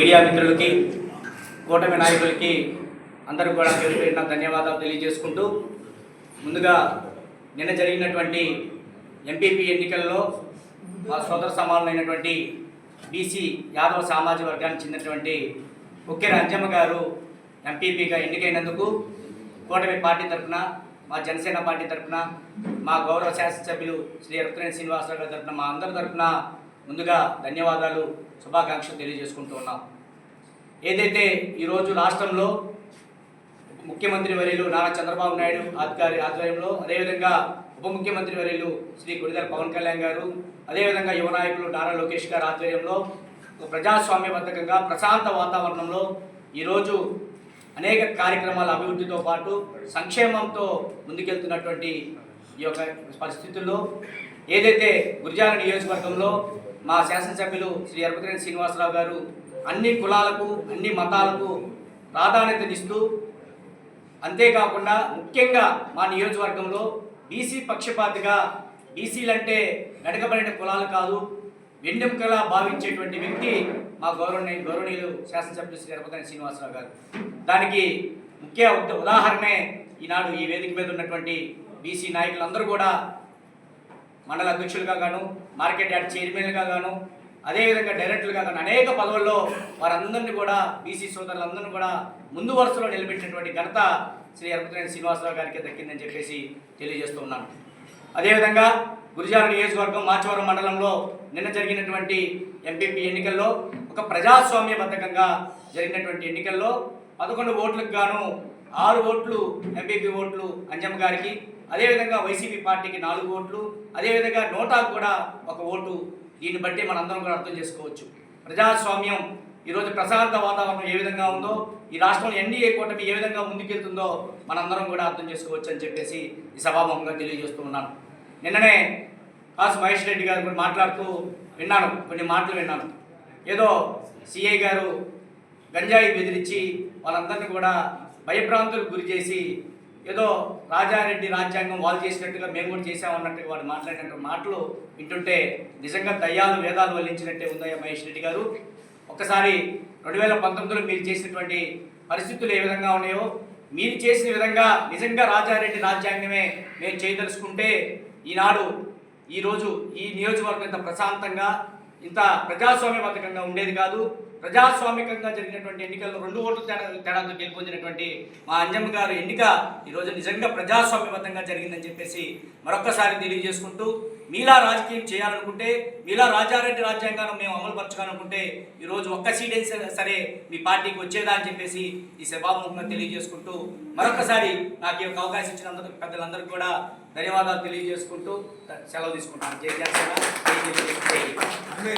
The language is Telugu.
మీడియా మిత్రులకి కూటమి నాయకులకి అందరూ కూడా పేరు పేరున ధన్యవాదాలు తెలియజేసుకుంటూ ముందుగా నిన్న జరిగినటువంటి ఎంపీపీ ఎన్నికల్లో మా సోదర సమానమైనటువంటి బీసీ యాదవ సామాజిక వర్గానికి చెందినటువంటి ముఖ్య అంజమ్మ గారు ఎంపీపీగా ఎన్నికైనందుకు కూటమి పార్టీ తరఫున మా జనసేన పార్టీ తరఫున మా గౌరవ శాసనసభ్యులు శ్రీ రుక్రేణి శ్రీనివాసరావు గారి తరఫున మా అందరి తరఫున ముందుగా ధన్యవాదాలు శుభాకాంక్షలు తెలియజేసుకుంటూ ఉన్నాం. ఏదైతే ఈరోజు రాష్ట్రంలో ముఖ్యమంత్రి వర్యులు నారా చంద్రబాబు నాయుడు అధికారి ఆధ్వర్యంలో అదేవిధంగా ఉప ముఖ్యమంత్రి వర్యులు శ్రీ గుడిదల పవన్ కళ్యాణ్ గారు అదేవిధంగా యువ నాయకులు నారా లోకేష్ గారు ఆధ్వర్యంలో ఒక ప్రశాంత వాతావరణంలో ఈరోజు అనేక కార్యక్రమాల అభివృద్ధితో పాటు సంక్షేమంతో ముందుకెళ్తున్నటువంటి ఈ యొక్క పరిస్థితుల్లో ఏదైతే గురిజాల నియోజకవర్గంలో మా శాసనసభ్యులు శ్రీ ఎరపతిరేని శ్రీనివాసరావు గారు అన్ని కులాలకు అన్ని మతాలకు ప్రాధాన్యతనిస్తూ అంతేకాకుండా ముఖ్యంగా మా నియోజకవర్గంలో బీసీ పక్షపాతిగా బీసీలంటే వెనకబడిన కులాలు కాదు వెన్నెముకలా భావించేటువంటి వ్యక్తి మా గౌరవనీయ గౌరవనీయులు శాసనసభ్యులు శ్రీ ఎరపతిరేని శ్రీనివాసరావు గారు. దానికి ముఖ్య ఉదాహరణే ఈనాడు ఈ వేదిక మీద ఉన్నటువంటి బీసీ నాయకులందరూ కూడా మండల అధ్యక్షులుగా గాను మార్కెట్ యార్డ్ చైర్మన్గా గాను అదేవిధంగా డైరెక్టర్లుగా గాను అనేక పదవుల్లో వారందరినీ కూడా బీసీ సోదరులందరినీ కూడా ముందు వరుసలో నిలబెట్టినటువంటి ఘనత శ్రీ అర్పతిరేని శ్రీనివాసరావు గారికి దక్కిందని చెప్పేసి తెలియజేస్తూ ఉన్నాను. అదేవిధంగా గురిజాల నియోజకవర్గం మాచవరం మండలంలో నిన్న జరిగినటువంటి ఎంపీపీ ఎన్నికల్లో ఒక ప్రజాస్వామ్యబద్ధకంగా జరిగినటువంటి ఎన్నికల్లో పదకొండు ఓట్లకు గాను ఆరు ఓట్లు ఎంపీపీ ఓట్లు అంజమ్మ గారికి అదేవిధంగా వైసీపీ పార్టీకి నాలుగు ఓట్లు అదేవిధంగా నోటాకు కూడా ఒక ఓటు దీన్ని బట్టి మనందరం కూడా అర్థం చేసుకోవచ్చు. ప్రజాస్వామ్యం ఈరోజు ప్రశాంత వాతావరణం ఏ విధంగా ఉందో ఈ రాష్ట్రంలో ఎన్డీఏ కూటమి ఏ విధంగా ముందుకెళ్తుందో మనందరం కూడా అర్థం చేసుకోవచ్చు అని చెప్పేసి ఈ సభాముఖంగా తెలియజేస్తూ ఉన్నాను. నిన్ననే కాసు మహేష్ రెడ్డి గారు కూడా మాట్లాడుతూ విన్నాను కొన్ని మాటలు విన్నాను. ఏదో సిఐ గారు గంజాయి బెదిరించి వాళ్ళందరినీ కూడా భయభ్రాంతులకు గురి చేసి ఏదో రాజారెడ్డి రాజ్యాంగం వాళ్ళు చేసినట్టుగా మేము కూడా చేసామన్నట్టుగా వాడు మాట్లాడినట్టు మాటలు వింటుంటే నిజంగా దయ్యాలు వేదాలు వల్లించినట్టే ఉందయ్యా మహేష్ రెడ్డి గారు. ఒక్కసారి రెండు వేల పంతొమ్మిదిలో మీరు చేసినటువంటి పరిస్థితులు ఏ విధంగా ఉన్నాయో మీరు చేసిన విధంగా నిజంగా రాజారెడ్డి రాజ్యాంగమే మేము చేయదలుచుకుంటే ఈనాడు ఈరోజు ఈ నియోజకవర్గం ఇంత ప్రశాంతంగా ఇంత ప్రజాస్వామ్యబద్ధకంగా ఉండేది కాదు. ప్రజాస్వామికంగా జరిగినటువంటి ఎన్నికల్లో రెండు ఓట్ల తేడా తేడాతో గెలుపొందినటువంటి మా అంజమ్మ గారు ఎన్నిక ఈరోజు నిజంగా ప్రజాస్వామ్యబద్ధంగా జరిగిందని చెప్పేసి మరొక్కసారి తెలియజేసుకుంటూ మీలా రాజకీయం చేయాలనుకుంటే మీలా రాజారెడ్డి రాజ్యాంగాన్ని మేము అమలు ఈరోజు ఒక్క సీటే అయినా సరే మీ పార్టీకి వచ్చేదా అని చెప్పేసి ఈ సభాముఖంగా తెలియజేసుకుంటూ మరొకసారి నాకు ఈ యొక్క అవకాశం ఇచ్చినందుకు పెద్దలందరికీ కూడా ధన్యవాదాలు తెలియజేసుకుంటూ సెలవు తీసుకుంటాను జై జనసేన జై.